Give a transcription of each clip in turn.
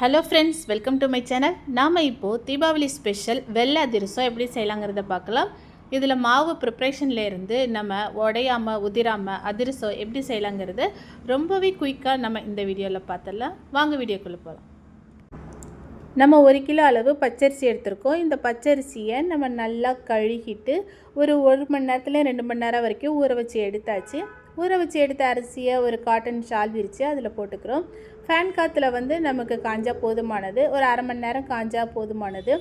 Hello friends welcome to my channel நாம் இப்போது Deepavali special வெள்ளை அதிரசம் எப்படி செய்யலாங்கிறத பார்க்கலாம். இதில் மாவு ப்ரிப்ரேஷன்லேருந்து நம்ம உடையாமல் உதிராமல் அதிரசம் எப்படி செய்யலாங்கிறது ரொம்பவே குயிக்காக நம்ம இந்த வீடியோவில் பார்த்துடலாம். வாங்க வீடியோக்குள்ளே போகலாம் நம்ம ஒரு கிலோ அளவு பச்சரிசி எடுத்திருக்கோம். இந்த பச்சரிசியை நம்ம நல்லா கழுகிட்டு ஒரு ஒரு மணி நேரத்தில் ரெண்டு மணி நேரம் வரைக்கும் ஊற வச்சு எடுத்தாச்சு. ஊற வச்சு எடுத்த அரிசியை ஒரு காட்டன் ஷால் விரித்து அதில் போட்டுக்கிறோம். ஃபேன் காற்றுல வந்து நமக்கு காஞ்சா போதுமானது. ஒரு அரை மணி நேரம் காஞ்சா போதுமானது.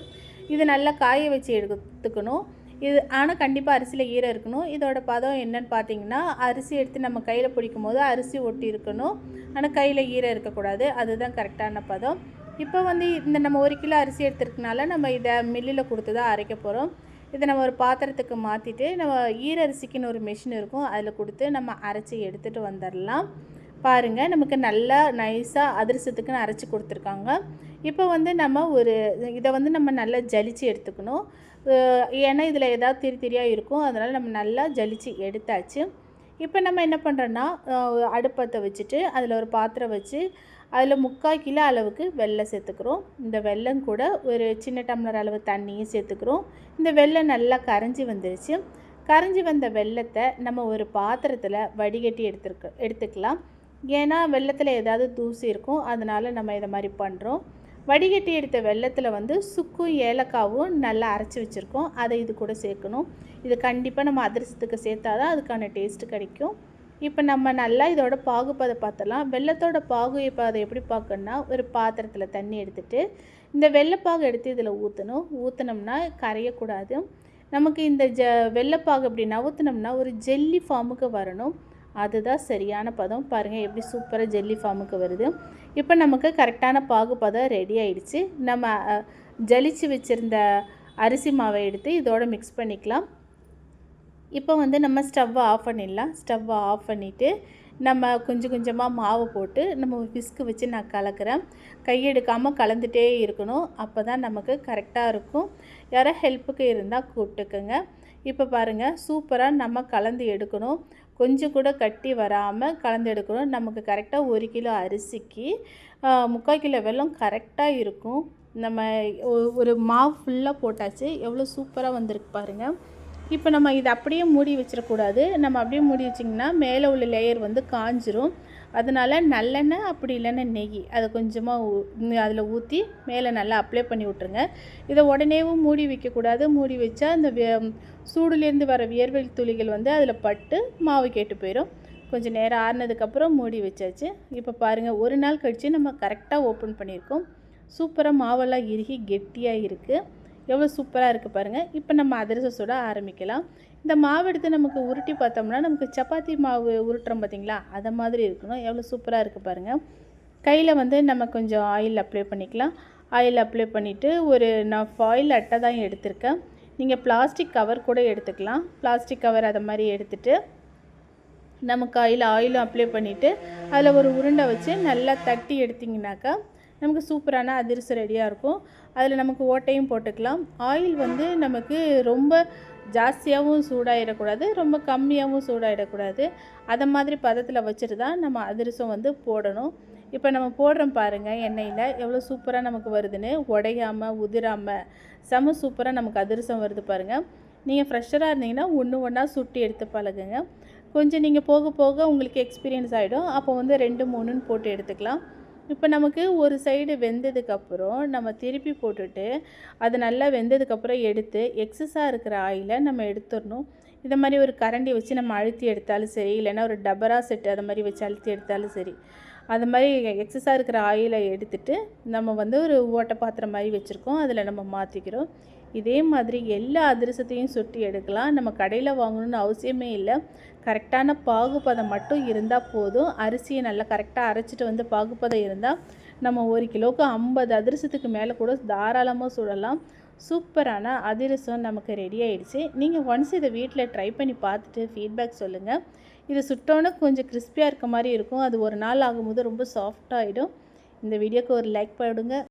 இது நல்லா காய வச்சு எடுத்துக்கணும். இது ஆனால் கண்டிப்பாக அரிசியில் ஈரம் இருக்கணும். இதோட பதம் என்னன்னு பார்த்தீங்கன்னா அரிசி எடுத்து நம்ம கையில் பிடிக்கும் போது அரிசி ஒட்டி இருக்கணும். ஆனால் கையில் ஈரம் இருக்கக்கூடாது. அதுதான் கரெக்டான பதம். இப்போ வந்து இந்த நம்ம ஒரு கிலோ அரிசி எடுத்துருக்கனால நம்ம இதை மில்லில் கொடுத்து தான் அரைக்க போகிறோம் இதை நம்ம ஒரு பாத்திரத்துக்கு மாற்றிட்டு நம்ம ஈர அரிசிக்குன்னு ஒரு மிஷின் இருக்கும். அதில் கொடுத்து நம்ம அரைச்சி எடுத்துகிட்டு வந்துடலாம் பாருங்கள் நமக்கு நல்லா நைஸாக அதிரசத்துக்குன்னு அரைச்சி கொடுத்துருக்காங்க. இப்போ வந்து நம்ம ஒரு இதை வந்து நம்ம நல்லா ஜலிச்சு எடுத்துக்கணும். ஏன்னா இதில் ஏதாவது திரி திரியாக இருக்கும். அதனால் நம்ம நல்லா ஜலிச்சு எடுத்தாச்சு. இப்போ நம்ம என்ன பண்ணுறோன்னா அடுப்பத்தை வச்சுட்டு அதில் ஒரு பாத்திரம் வச்சு அதில் முக்கால் கிலோ அளவுக்கு வெள்ளம் சேர்த்துக்கிறோம். இந்த வெல்லம் கூட ஒரு சின்ன டம்ளர் அளவு தண்ணியும் சேர்த்துக்கிறோம். இந்த வெள்ளம் நல்லா கரைஞ்சி வந்துருச்சு. கரைஞ்சி வந்த வெள்ளத்தை நம்ம ஒரு பாத்திரத்தில் வடிகட்டி எடுத்துருக்க எடுத்துக்கலாம். ஏன்னா வெள்ளத்தில் ஏதாவது தூசி இருக்கும். அதனால் நம்ம இதை மாதிரி பண்ணுறோம் வடிகட்டி எடுத்த வெள்ளத்தில் வந்து சுக்கும் ஏலக்காவும் நல்லா அரைச்சி வச்சுருக்கோம். அதை இது கூட சேர்க்கணும். இது கண்டிப்பாக நம்ம அதிரசத்துக்கு சேர்த்தா தான் அதுக்கான டேஸ்ட்டு கிடைக்கும். இப்போ நம்ம நல்லா இதோட பாகுபதை பார்த்தலாம் வெள்ளத்தோட பாகு இப்போ அதை எப்படி பார்க்கணுன்னா ஒரு பாத்திரத்தில் தண்ணி எடுத்துகிட்டு இந்த வெள்ளைப்பாகு எடுத்து இதில் ஊற்றணும் ஊற்றினோம்னா கரையக்கூடாது. நமக்கு இந்த ஜ வெள்ளைப்பாகு அப்படி நவுத்தினோம்னா ஒரு ஜெல்லி ஃபார்முக்கு வரணும். அதுதான் சரியான பதம். பாருங்கள் எப்படி சூப்பராக ஜெல்லி ஃபார்முக்கு வருது. இப்போ நமக்கு கரெக்டான பாகு பதம் ரெடி ஆயிடுச்சு. நம்ம ஜலிச்சு வச்சுருந்த அரிசி மாவை எடுத்து இதோட மிக்ஸ் பண்ணிக்கலாம். இப்போ வந்து நம்ம ஸ்டவ்வை ஆஃப் பண்ணிடலாம். ஸ்டவ்வை ஆஃப் பண்ணிவிட்டு நம்ம கொஞ்சம் கொஞ்சமாக மாவு போட்டு நம்ம விஸ்கு வச்சு நான் கலக்கிறேன். கையெடுக்காமல் கலந்துகிட்டே இருக்கணும். அப்போ தான் நமக்கு கரெக்டாக இருக்கும். யாரோ ஹெல்ப்புக்கு இருந்தால் கூப்பிட்டுக்குங்க. இப்போ பாருங்கள் சூப்பராக நம்ம கலந்து எடுக்கணும். கொஞ்சம் கூட கட்டி வராமல் கலந்து எடுக்கணும். நமக்கு கரெக்டாக ஒரு கிலோ அரிசிக்கு முக்கால் கிலோ வெல்லம் கரெக்டாக இருக்கும். நம்ம ஒரு மாவு ஃபுல்லாக போட்டாச்சு. எவ்வளோ சூப்பராக வந்திருக்கு பாருங்கள் இப்போ நம்ம இதை அப்படியே மூடி வச்சிடக்கூடாது. நம்ம அப்படியே மூடி வச்சிங்கன்னா மேலே உள்ள லேயர் வந்து காஞ்சிரும். அதனால் நல்லெண்ணெய் அப்படி இல்லைன்னா நெய். அதை கொஞ்சமாக அதில் ஊற்றி மேலே நல்லா அப்ளை பண்ணி விட்ருங்க இதை உடனேவும் மூடி வைக்கக்கூடாது. மூடி வச்சா அந்த சூடுலேருந்து வர வியர்வெல் துளிகள் வந்து அதில் பட்டு மாவு கேட்டு போயிடும் கொஞ்சம் நேரம் ஆறுனதுக்கப்புறம் மூடி வச்சாச்சு. இப்போ பாருங்கள் ஒரு நாள் கழித்து நம்ம கரெக்டாக ஓப்பன் பண்ணியிருக்கோம். சூப்பராக மாவெல்லாம் இறுகி கெட்டியாக இருக்குது எவ்வளோ சூப்பராக இருக்குது பாருங்கள் இப்போ நம்ம அதிரசம் சுட ஆரம்பிக்கலாம். இந்த மாவு எடுத்து நமக்கு உருட்டி பார்த்தோம்னா நமக்கு சப்பாத்தி மாவு உருட்டுறோம் பார்த்திங்களா அதை மாதிரி இருக்கணும். எவ்வளோ சூப்பராக இருக்குது பாருங்கள் கையில் வந்து நம்ம கொஞ்சம் ஆயில் அப்ளை பண்ணிக்கலாம். ஆயில் அப்ளை பண்ணிவிட்டு ஒரு நான் ஃபாயில் அட்டை தான் எடுத்திருக்கேன். நீங்கள் பிளாஸ்டிக் கவர் கூட எடுத்துக்கலாம். பிளாஸ்டிக் கவர் அதை மாதிரி எடுத்துகிட்டு நமக்கு ஆயில் ஆயிலும் அப்ளை பண்ணிவிட்டு அதில் ஒரு உருண்டை வச்சு நல்லா தட்டி எடுத்திங்கனாக்கா நமக்கு சூப்பரான அதிரசம் ரெடியாக இருக்கும். அதில் நமக்கு ஓட்டையும் போட்டுக்கலாம். ஆயில் வந்து நமக்கு ரொம்ப ஜாஸ்தியாகவும் சூடாகிடக்கூடாது ரொம்ப கம்மியாகவும் சூடாகிடக்கூடாது அதை மாதிரி பதத்தில் வச்சுட்டு தான் நம்ம அதிரசம் வந்து போடணும். இப்போ நம்ம போடுறோம் பாருங்கள் எண்ணெயில் எவ்வளோ சூப்பராக நமக்கு வருதுன்னு. உடையாமல் உதிராமல் செம சூப்பராக நமக்கு அதிரசம் வருது பாருங்கள் நீங்கள் ஃப்ரெஷராக இருந்தீங்கன்னா ஒன்று ஒன்றா சுட்டி எடுத்து பழகுங்க. கொஞ்சம் நீங்கள் போக போக உங்களுக்கு எக்ஸ்பீரியன்ஸ் ஆகிடும் அப்போ வந்து ரெண்டு மூணுன்னு போட்டு எடுத்துக்கலாம். இப்போ நமக்கு ஒரு சைடு வெந்ததுக்கப்புறம் நம்ம திருப்பி போட்டுட்டு அது நல்லா வெந்ததுக்கப்புறம் எடுத்து எக்ஸஸாக இருக்கிற ஆயிலை நம்ம எடுத்துடணும். இதை மாதிரி ஒரு கரண்டி வச்சு நம்ம அழுத்தி எடுத்தாலும் சரி இல்லைன்னா ஒரு டபரா செட்டு அதை மாதிரி வச்சு அழுத்தி எடுத்தாலும் சரி அது மாதிரி எக்ஸஸாக இருக்கிற ஆயிலை எடுத்துட்டு நம்ம வந்து ஒரு ஓட்டை பாத்திரம் மாதிரி வச்சுருக்கோம். அதில் நம்ம மாற்றிக்கிறோம் இதே மாதிரி எல்லா அதிரசத்தையும் சுட்டி எடுக்கலாம். நம்ம கடையில் வாங்கணும்னு அவசியமே இல்லை. கரெக்டான பாகுபதம் மட்டும் இருந்தால் போதும். அரிசியை நல்லா கரெக்டாக அரைச்சிட்டு வந்து பாகுபதம் இருந்தால் நம்ம ஒரு கிலோவுக்கு ஐம்பது அதிரசத்துக்கு மேலே கூட தாராளமாக சுடலாம். சூப்பரான அதிரசம் நமக்கு ரெடி ஆகிடுச்சு நீங்கள் ஒன்ஸ் இதை வீட்டில் ட்ரை பண்ணி பார்த்துட்டு ஃபீட்பேக் சொல்லுங்கள் இது சுட்டோன்னே கொஞ்சம் கிறிஸ்பியாக இருக்க மாதிரி இருக்கும். அது ஒரு நாள் ஆகும்போது ரொம்ப சாஃப்டாகிடும் இந்த வீடியோக்கு ஒரு லைக் போடுங்க.